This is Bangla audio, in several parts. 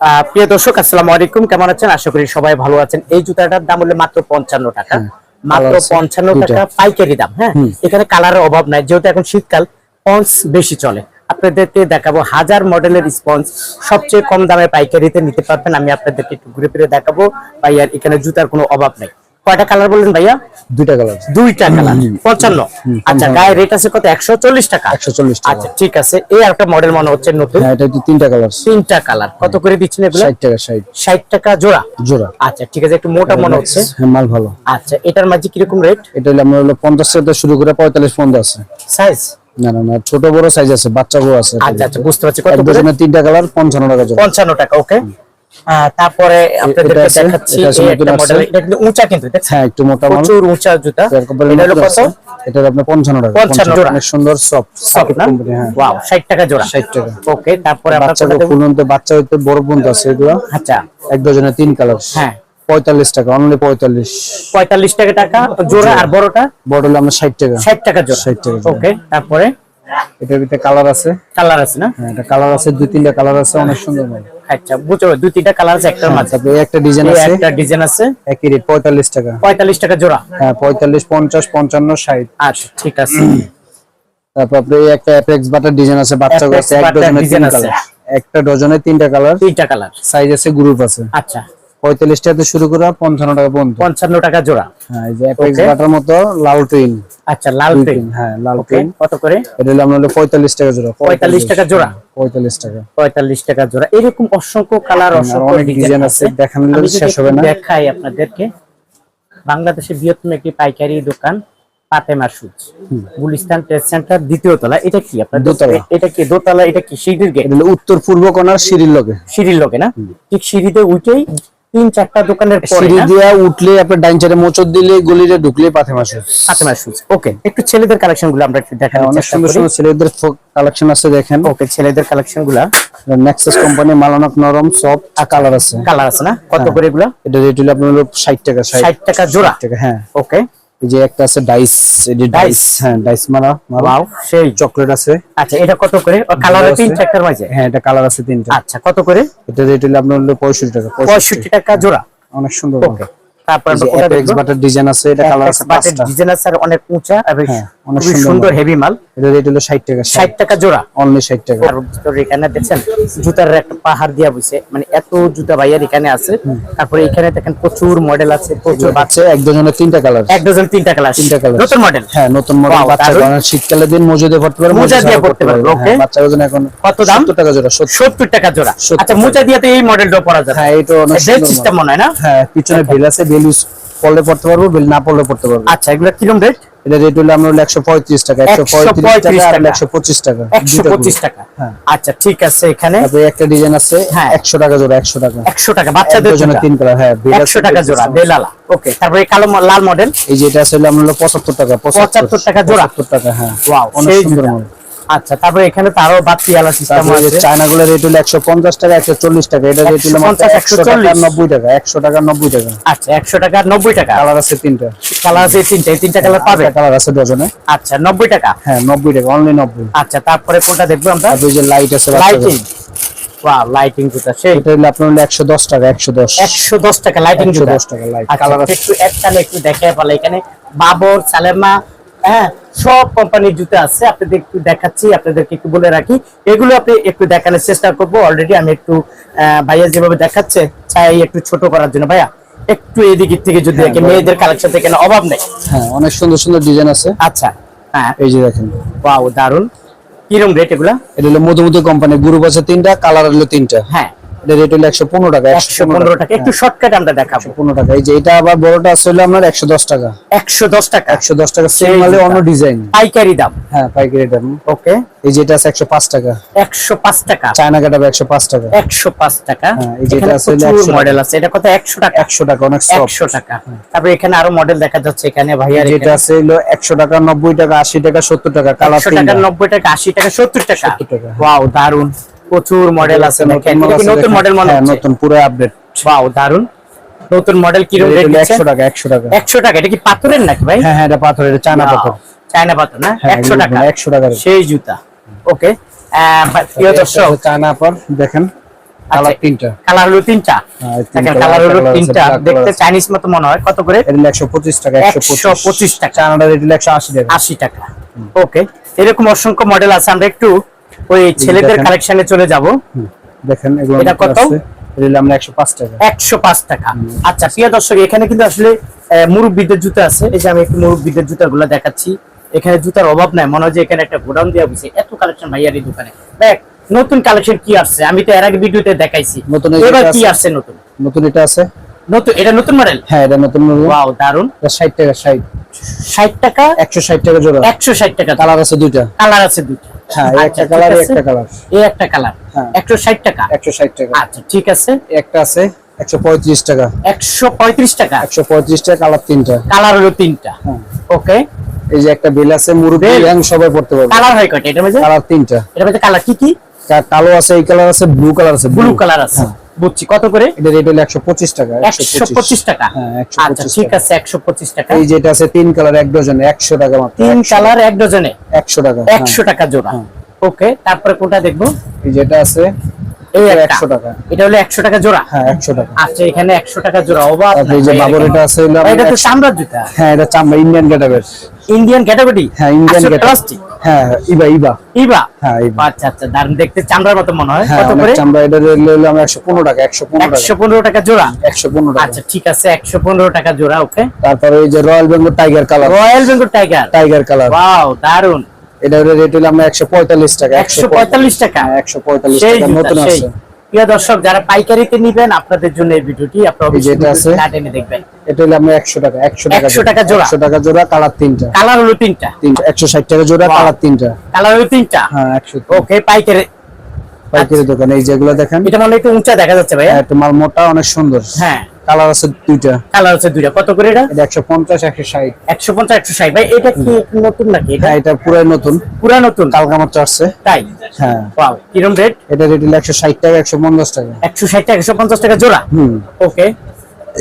আহ, প্রিয় দর্শক আসসালামু আলাইকুম। কেমন আছেন? আশা করি সবাই ভালো আছেন। এই জুতাটার দাম হলো মাত্র পঞ্চান্ন টাকা। মাত্র পঞ্চান্ন। টাকা পাইকারি দাম হ্যাঁ? এখানে কালারের অভাব নাই। যেহেতু এখন শীতকাল পন্স বেশি চলে। আপনাদেরকে দেখাবো হাজার মডেলের স্পঞ্জ সবচেয়ে কম দামে পাইকারিতে নিতে পারবেন। আমি আপনাদেরকে একটু ঘুরে ফিরে দেখাবো। ভাইয়ার এখানে জুতার কোনো অভাব নাই। কয়টা কালার বললেন ভাইয়া? দুইটা কালার দুইটা কালার পঞ্চান্ন। আচ্ছা গায়ে রেট আছে কত? একশো চল্লিশ টাকা। 140 টাকা। আচ্ছা ঠিক আছে। এই একটা মডেল মনে হচ্ছে নতুন। হ্যাঁ এটা তিনটা কালার তিনটা কালার কত করে দিচ্ছেন এগুলো? ষাট টাকা ষাট। ষাট টাকা জোড়া? জোড়া। আচ্ছা ঠিক আছে। একটু মোটা মনে হচ্ছে। হ্যাঁ মাল ভালো। আচ্ছা এটার মাঝে কীরকম রেট এটা হলো আমরা হলো পঞ্চাশ টাকা শুরু করে পঁয়তাল্লিশ পর্যন্ত আছে। সাইজ না না না ছোট বড় সাইজ আছে বাচ্চা বড় আছে। আচ্ছা আচ্ছা বুঝতে পারছি। কত তিনটা কালার পঞ্চান্ন টাকা জোড়া। পঞ্চান্ন টাকা ওকে তারপরে আপনাদেরকে দেখাচ্ছি এটা আছে এই নতুন একটা মডেল এটা কিন্তু উঁচা কিন্তু হ্যাঁ একটু মোটা মাল। প্রচুর উঁচা জুতা। এটা হলো কত? এটা আপনার পঞ্চান্ন টাকা। 55 জোড়া। অনেক সুন্দর সফট সফট না? হ্যাঁ। ওয়াও 60 টাকা জোড়া। 60 টাকা। ওকে তারপরে আমরা বাচ্চা বাচ্চা হইতে বড় পর্যন্ত আছে এগুলো। আচ্ছা। এক ডজনের তিন কালার হ্যাঁ। পঁয়তাল্লিশ টাকা অনলি পঁয়তাল্লিশ। 45 টাকা টাকা জোড়া আর বড়টা? বড় হলো আমরা ষাট টাকা। 60 টাকা জোড়া। 60 টাকা ওকে তারপরে? এটার ভিতরে কালার আছে? কালার আছে না? হ্যাঁ এটা কালার আছে দুই তিনটা কালার আছে অনেক সুন্দর আচ্ছা বুঝছ দুই তিনটা কালার আছে একটার মাঝে তারপরে একটা ডিজাইন আছে। একটা ডিজাইন আছে। একই রেট পঁয়তাল্লিশ টাকা। 45 টাকা জোড়া। হ্যাঁ পঁয়তাল্লিশ পঞ্চাশ পঞ্চান্ন ষাট। আচ্ছা ঠিক আছে। তারপর আপনি একটা অ্যাপেক্স বাটার ডিজাইন আছে বাচ্চা আছে এক design কালার একটা ডজনে তিনটা কালার তিনটা কালার সাইজ আছে গ্রুপ আছে। আচ্ছা। পঁয়তাল্লিশ টাকা শুরু করে পঞ্চান্ন টাকা পর্যন্ত। পঞ্চান্ন টাকা জোড়া। হ্যাঁ এই যে অ্যাপেক্স বাটার মতো লাল টুইন আচ্ছা লাল দুই পেন হ্যাঁ লাল টুইন কত করে? এটা হলো আমরা পঁয়তাল্লিশ টাকা জোড়া। 45 টাকা জোড়া? পঁয়তাল্লিশ টাকা। পঁয়তাল্লিশ টাকা জোড়া। এরকম অসংখ্য কালার ডিজাইন আছে শেষ হবে না। দেখাই আপনাদেরকে। বাংলাদেশের বৃহত্তম একটি পাইকারি দোকান Fatema shoes Gulistan trade centre দ্বিতীয় তলা। এটা কি আপনার দোতলা। এটা কি দোতলা? এটা কি সিঁড়ির গেট? উত্তর পূর্ব কোনার সিঁড়ির লগে। সিঁড়ির লগে না? ঠিক সিঁড়িতে উঠেই তিন চারটা দোকানের সিঁড়ি? উঠলে আপনার ডাইন চারে মোচর দিলে গলিতে ঢুকলে পাথে মাস পাথে মাস ওকে। একটু ছেলেদের কালেকশনগুলো আমরা একটু দেখানোর অনেক সুন্দর সুন্দর ছেলেদের কালেকশন আছে দেখেন। ওকে ছেলেদের কালেকশনগুলা নেক্সাস কোম্পানি মালানক নরম সফট কালার আছে। কালার আছে না? কত করে এগুলা? এটা রেট হলো আপনার হলো ষাট টাকা ষাট 60 টাকা জোড়া? টাকা হ্যাঁ। ওকে। যে একটা আছে ডাইস এটি ডাইস? হ্যাঁ ডাইস মারা সেই। চকলেট আছে। আচ্ছা এটা কত করে? কালার আছে। তিন চারটার মাঝে? হ্যাঁ এটা কালার আছে তিনটা। আচ্ছা কত করে? এটা রেট হলো আপনার হলো পঁয়ষট্টি টাকা পঁয়ষট্টি। টাকা জোড়া। অনেক সুন্দর ওকে তারপর এই বাটার ডিজাইন আছে এটা কালার আছে বাটার ডিজাইন আছে আর অনেক উঁচা হ্যাঁ, অনেক সুন্দর হেভি মাল। এটা রেট হলো ষাট টাকা ষাট টাকা জোড়া। অনলি ষাট টাকা। আর ভিতরে এখানে দেখছেন জুতার একটা পাহাড় দিয়া বসে মানে এত জুতা ভাইয়ার এখানে আছে। তারপরে এখানে দেখেন প্রচুর মডেল আছে প্রচুর বাচ্চা। এক ডজনের তিনটা কালার এক ডজন তিনটা কালার তিনটা কালার নতুন মডেল হ্যাঁ নতুন মডেল বাচ্চা। শীতকালে দিন মজুদে দিয়ে পড়তে পারবে মোজা দিয়ে পড়তে পারবে, হ্যাঁ, okay. বাচ্চার ওজন এখন কত দাম? 70 টাকা জোড়া 70 সত্তর টাকা জোড়া। 70 আচ্ছা মোজা দিয়ে তো এই মডেলটা পরা যাবে হ্যাঁ এটা অনেক সুন্দর সিস্টেম মনে হয় না? হ্যাঁ পিছনে বেল আছে বেল ইউজ করলে পড়তে পারব বেল না পড়লে পড়তে পারব। আচ্ছা এগুলো কিরম রেট এটা রেট হলো আমরা 135 টাকা 135 টাকা আর 125 টাকা একশো দুইটা পঁচিশ করে। টাকা হ্যাঁ। আচ্ছা ঠিক আছে এখানে তারপরে একটা ডিজাইন আছে হ্যাঁ। 100 টাকা জোড়া 100 টাকা একশো টাকা বাচ্চাদের জন্য তিন কালার হ্যাঁ বেল আছে, একশো টাকা জোড়া আছে। বেলালা ওকে তারপরে কালো লাল মডেল এই যে এটা হলো আমরা হলো 75 টাকা 75 টাকা জোড়া। 75 টাকা হ্যাঁ ওয়াও অনেক সুন্দর জুতা। আচ্ছা তারপরে এখানে তো আরও বাড়তি আলা সিস্টেম আছে। চায়না গুলো রেট হলো 150 টাকা 140 টাকা। এটা রেট হলো মাত্র 150, টাকা 140 90 টাকা 100 টাকা 90 টাকা। আচ্ছা একশো টাকা আর নব্বই টাকা? কালার আছে তিনটা। কালার আছে তিনটা তিনটা কালার পাবে কালার আছে ডজনে আচ্ছা নব্বই টাকা? হ্যাঁ 90 টাকা অনলি 90 আচ্ছা তারপরে কোনটা দেখব আমরা? এই যে লাইট আছে লাইটিং ওয়াও লাইটিং জুতা সেই। এটা হলো আপনার হলো 110 টাকা 110 একশো দশ টাকা লাইটিং 110 জুতা টাকা light, আচ্ছা colour আছে। একটু একখানে একটু দেখে পালে এখানে। বাবর সালেমা হ্যাঁ সব কোম্পানির জুতা আছে। আপনাদের একটু দেখাচ্ছি আপনাদেরকে একটু বলে রাখি। এগুলো আপনি একটু দেখানোর চেষ্টা করব। অলরেডি আমি একটু ভাইয়া যেভাবে দেখাচ্ছে চাই একটু ছোট করার জন্য। ভাইয়া একটু এদিক থেকে যদি দেখে মেয়েদের কালেকশন থেকে অভাব নেই? হ্যাঁ অনেক সুন্দর সুন্দর ডিজাইন আছে। আচ্ছা হ্যাঁ। এই যে দেখেন। দারুণ কিরম রেট এগুলা? এটা হলো মধুমতি কোম্পানি গ্রুপ আছে তিনটা কালার হলো তিনটা। হ্যাঁ। রেট হলো 115 টাকা একশো পনেরো টাকা। একটু শর্টকাট আমরা দেখাবো। 115 টাকা। এই যে এটা আবার বড়টা আছে হলো আপনার 110 টাকা। একশো দশ টাকা। 110 টাকা সেম মালে অন্য ডিজাইন পাইকারি দাম। হ্যাঁ পাইকারি দাম। ওকে এই যে এটা আছে 105 টাকা। একশো পাঁচ টাকা। চায়না কাটাবে 105 টাকা। একশো পাঁচ টাকা। হ্যাঁ, এই যেটা আছে হলো প্রচুর 100 টাকা। মডেল আছে। এটা কত? একশো টাকা। 100 টাকা অনেক একশো টাকা। তারপরে এখানে আরও মডেল দেখা যাচ্ছে এখানে ভাইয়ার যেটা আছে হলো 100 টাকা 90 টাকা 80 টাকা 70 টাকা কালার টাকা নব্বই টাকা আশি টাকা সত্তর টাকা। 70 টাকা। ওয়াও দারুণ প্রচুর মডেল আছে নতুন মডেল মনে হ্যাঁ হচ্ছে? নতুন পুরো আপডেট ওয়াও দারুণ নতুন মডেল কীরকম রেট দিচ্ছে? 100 টাকা 100 টাকা। একশো টাকা এটা কি পাথরের নাকি ভাই? হ্যাঁ হ্যাঁ এটা পাথর এটা চায়না পাথর। চায়না পাথর না? হ্যাঁ, একশো এগুলো টাকা। 100 টাকা সেই জুতা। ওকে প্রিয় দর্শক। চায়না পাথর দেখেন কালার তিনটা। কালার হলো তিনটা। হ্যাঁ, দেখেন কালার হলো তিনটা। দেখতে চাইনিজ মতো মনে হয়। কত করে? এটা একশো পঁচিশ টাকা একশো পঁচিশ। টাকা। চায়নাটা একশো আশি টাকা। আশি টাকা। ওকে এরকম অসংখ্য মডেল আছে। আমরা একটু ওই ছেলেদের কালেকশনে চলে যাব। দেখেন এটা কত? আছে। আমরা একশো পাঁচ টাকা। একশো পাঁচ টাকা। আচ্ছা প্রিয় দর্শক এখানে কিন্তু আসলে মুরব্বিদের জুতা আছে। এই যে আমি একটু মুরব্বিদের জুতাগুলো দেখাচ্ছি। এখানে জুতার অভাব নাই। মনে হয় যে এখানে একটা গোডাউন দেওয়া হয়েছে। এত কালেকশন ভাইয়ার এই দোকানে। দেখ নতুন কালেকশন কি আসছে? আমি তো এর আগে ভিডিওতে দেখাইছি। নতুন এবার কি। আসছে নতুন? নতুন এটা আছে। নতুন? এটা নতুন মডেল হ্যাঁ এটা নতুন মডেল ওয়াও দারুণ ষাট টাকা ষাট। ষাট টাকা? একশো ষাট টাকা জোড়া। একশো ষাট টাকা। কালার আছে দুইটা। কালার আছে দুইটা। হ্যাঁ আচ্ছা, একটা কালার একটা কালার এই একটা কালার হ্যাঁ। টাকা। টাকা। আচ্ছা ঠিক আছে। একটা আছে একশো পঁয়ত্রিশ টাকা। কালার তিনটা। কালার হলো তিনটা। হ্যাঁ। ওকে এই যে একটা বেল আছে মুরব্বী বেল? সবাই পড়তে পারবে। কালার হয় কয়টা? এটার মধ্যে কালার তিনটা। এটার মধ্যে কালার কি কি? কালো আছে এই কালার আছে ব্লু কালার আছে। ব্লু কালার আছে। হ্যাঁ। বুঝছি। কত করে? এটা রেট হলো একশো পঁচিশ টাকা একশো পঁচিশ। টাকা? হ্যাঁ, আচ্ছা ঠিক আছে একশো পঁচিশ টাকা। এই যেটা আছে তিন কালার এক ডজনে একশো টাকা মাত্র তিন 100 কালার এক ডজনে? একশো টাকা হ্যাঁ। একশো টাকা জোড়া। হ্যাঁ। ওকে তারপরে কোনটা দেখব? এই যেটা আছে এই 100 টাকা। এটা হলো টাকা জোড়া। হ্যাঁ টাকা। আচ্ছা এখানে একশো টাকা জোড়া। অবাক তারপরে এই যে বাবর এটা আছে এটা তো চামড়ার জুতা হ্যাঁ এটা চামড়া ইন্ডিয়ান গেটাবের ইন্ডিয়ান ক্যাটাগরি হ্যাঁ ইন্ডিয়ান গেটার হ্যাঁ ইবা ইবা। ইবা? হ্যাঁ ইবা। আচ্ছা আচ্ছা দারুণ দেখতে চামড়ার মতো মনে হয়। হ্যাঁ কত করে? চামড়া। এটা রেট হলো আমরা একশো পনেরো টাকা একশো পনেরো টাকা। একশো পনেরো টাকা জোড়া? একশো পনেরো টাকা। আচ্ছা ঠিক আছে একশো পনেরো টাকা জোড়া ওকে। তারপরে এই যে royal Bengal tiger colour royal Bengal tiger tiger colour wow দারুণ এটা রেট হলো আমরা একশো পঁয়তাল্লিশ টাকা একশো পঁয়তাল্লিশ টাকা। একশো পঁয়তাল্লিশ সেই টাকা জুতা, নতুন আছে প্রিয় দর্শক যারা পাইকারিতে নিবেন আপনাদের জন্য এই ভিডিওটি আপনারা আছে। না টেনে দেখবেন। এটা হলো আমরা একশো টাকা একশো টাকা 100 টাকা জোড়া। একশো টাকা জোড়া কালার তিনটা। কালার হলো তিনটা। তিনটা একশো ষাট টাকা জোড়া. কালার তিনটা। কালার হলো তিনটা? হ্যাঁ একশো ওকে পাইকারি। পাইকারি দোকান এই যেগুলো দেখেন। এটা মানে একটু উঁচা দেখা যাচ্ছে ভাইয়া। হ্যাঁ, একটু মাল মোটা অনেক সুন্দর। হ্যাঁ। কালার আছে দুইটা। কালার হচ্ছে দুইটা। কত করে এটা? এটা একশো পঞ্চাশ একশো ষাট। একশো পঞ্চাশ একশো ষাট। ভাই এটা কি নতুন নাকি এটা? হ্যাঁ এটা পুরাই নতুন। পুরা নতুন? কালকা মাত্র আসছে। তাই? হ্যাঁ। ওয়াও কিরম রেট এটা রেট হলো একশো ষাট টাকা একশো পঞ্চাশ টাকা। একশো ষাট টাকা একশো পঞ্চাশ টাকা জোড়া? হুম। ওকে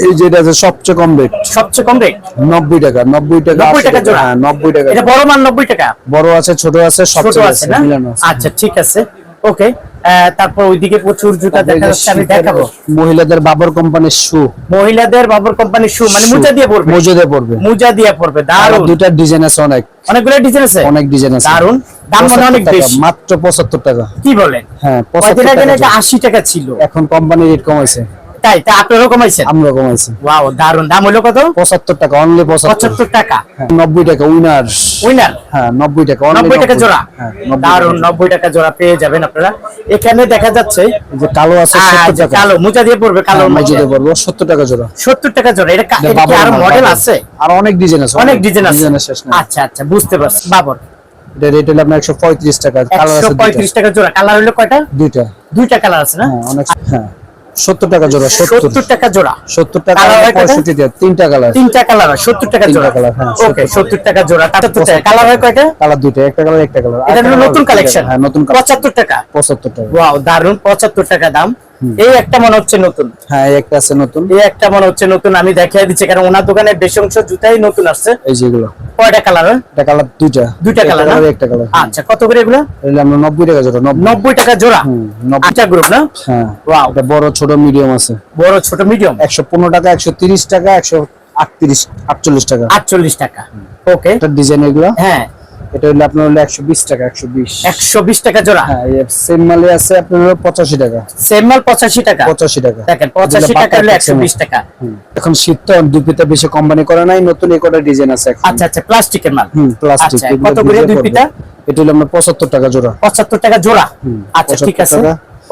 এই যেটা আছে সবচেয়ে কম রেট সবচেয়ে কম রেট নব্বই টাকা নব্বই টাকা 90 টাকা জোড়া? হ্যাঁ নব্বই টাকা। এটা বড় মান নব্বই টাকা? বড় আছে ছোট আছে সব ছোট আছে না? আচ্ছা ঠিক আছে। ওকে তারপর ওইদিকে প্রচুর জুতা দেখা যাচ্ছে আমি দেখাবো। মহিলাদের বাবর কোম্পানির শু মহিলাদের বাবর কোম্পানির শু মানে মোজা দিয়ে পড়বে দিয়ে পড়বে মোজা দিয়ে পড়বে আর দারুণ দুটা ডিজাইন আছে অনেক। অনেকগুলো ডিজাইন আছে? অনেক ডিজাইন আছে। দারুণ দাম মনে অনেক বেশি। মাত্র পঁচাত্তর টাকা। কি বলেন? হ্যাঁ কয়দিন পঁচাত্তর আগে না টাকা এটা জোড়া। আশি টাকা ছিল? এখন কোম্পানি রেট কমাইছে। তাই তা কমাইছেন? আমরা কমাইছি। ওয়াও দারুণ দাম হলো কত? পঁচাত্তর টাকা অনলি পঁচাত্তর। পঁচাত্তর টাকা। নব্বই টাকা উইনার উইনার হ্যাঁ নব্বই টাকা only নব্বই টাকা জোড়া? হ্যাঁ, 90 দারুণ টাকা। নব্বই টাকা জোড়া পেয়ে যাবেন আপনারা। এখানে দেখা যাচ্ছে যে কালো আছে আহ, সত্তর যে টাকা। কালো মোজা দিয়ে পড়বে কালো। হ্যাঁ, মজুদে পড়ব সত্তর টাকা জোড়া। সত্তর টাকা জোড়া এটা কা- আরও মডেল আছে? আর অনেক ডিজাইন আছে অনেক ডিজাইন আছে। আচ্ছা আচ্ছা বুঝতে পারছি বাবর। এটা রেট হলো আপনার একশো পঁয়ত্রিশ টাকা কালার আছে পঁয়ত্রিশ টাকা জোড়া কালার হলো কয়টা? দুইটা। দুইটা কালার আছে না? হ্যাঁ অনেক হ্যাঁ। সত্তর টাকা জোড়া সত্তর। টাকা জোড়া। সত্তর টাকা পঁয়ষট্টি তিনটা কালার তিনটা কালার সত্তর টাকা জোড়া। কালার হ্যাঁ, ওকে সত্তর টাকা। জোড়া কালার হয় কয়টা? কালার দুটো একটা কালার একটা কালার এটা নতুন কালেকশন হ্যাঁ নতুন পঁচাত্তর টাকা। পঁচাত্তর টাকা। ওয়াও দারুণ পঁচাত্তর টাকা দাম। এই একটা মনে হচ্ছে নতুন। হ্যাঁ এই একটা আছে নতুন। এই একটা মনে হচ্ছে নতুন আমি দেখিয়ে দিচ্ছি কারণ ওনার দোকানে বেশি অংশ জুতাই নতুন আসছে। এই যেগুলো কয়টা কালার একটা কালার দুইটা। দুইটা কালার না? একটা কালার। আচ্ছা কত করে এগুলো? এগুলো আমরা নব্বই টাকা জোড়া নব্বই। নব্বই টাকা জোড়া? আচ্ছা গ্রুপ না? হ্যাঁ। ওয়াও এটা বড় ছোট মিডিয়াম আছে। বড় ছোট মিডিয়াম একশো পনেরো টাকা একশো তিরিশ টাকা একশো আটত্রিশ আটচল্লিশ টাকা। আটচল্লিশ টাকা। ওকে একটা ডিজাইন এগুলো? হ্যাঁ। এটা হলো আপনার হলো একশো বিশ টাকা একশো বিশ। একশো বিশ টাকা জোড়া? হ্যাঁ সেম মালে আছে আপনার হলো পঁচাশি টাকা। সেম মাল পঁচাশি টাকা? পঁচাশি টাকা। দেখেন পঁচাশি টাকা হলো একশো বিশ টাকা। এখন শীত তো দুপিতে বেশি কোম্পানি করে নাই নতুন এই কটা ডিজাইন আছে আচ্ছা আচ্ছা প্লাস্টিকের মাল। হুম প্লাস্টিক কত করে দুই পিতা? এটা হলো আপনার পঁচাত্তর টাকা জোড়া। পঁচাত্তর টাকা জোড়া। আচ্ছা ঠিক আছে।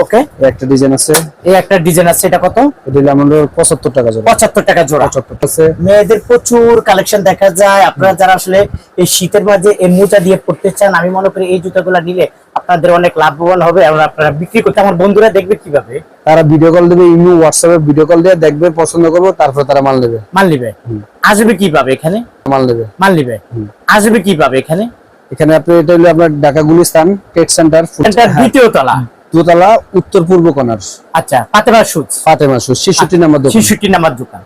ওকে একটা ডিজাইন আছে। এই একটা ডিজাইন আছে এটা কত? এটা আমাদের পঁচাত্তর টাকা জোড়া। পঁচাত্তর টাকা জোড়া। পঁচাত্তর আছে। মেয়েদের প্রচুর কালেকশন দেখা যায়। আপনারা যারা আসলে এই শীতের মাঝে এই মোজা দিয়ে পড়তে চান আমি মনে করি এই জুতাগুলো নিলে আপনাদের অনেক লাভবান হবে এবং আপনারা বিক্রি করতে আমার বন্ধুরা দেখবে কীভাবে? তারা ভিডিও কল দেবে ইমো হোয়াটসঅ্যাপে ভিডিও কল দিয়ে দেখবে পছন্দ করব তারপর তারা মাল নেবে। মাল নিবে? আসবে কীভাবে এখানে? মাল নেবে। মাল নিবে? আসবে কীভাবে এখানে? এখানে আপনি এটা হলো আপনার ঢাকা গুলিস্তান ট্রেড সেন্টার দ্বিতীয় তলা। দোতলা উত্তর পূর্ব কোনার আচ্ছা ফাতেমা সুজ ফাতেমা সুজ ছেষট্টি নাম্বার দোকান। ছেষট্টি নাম্বার দোকান।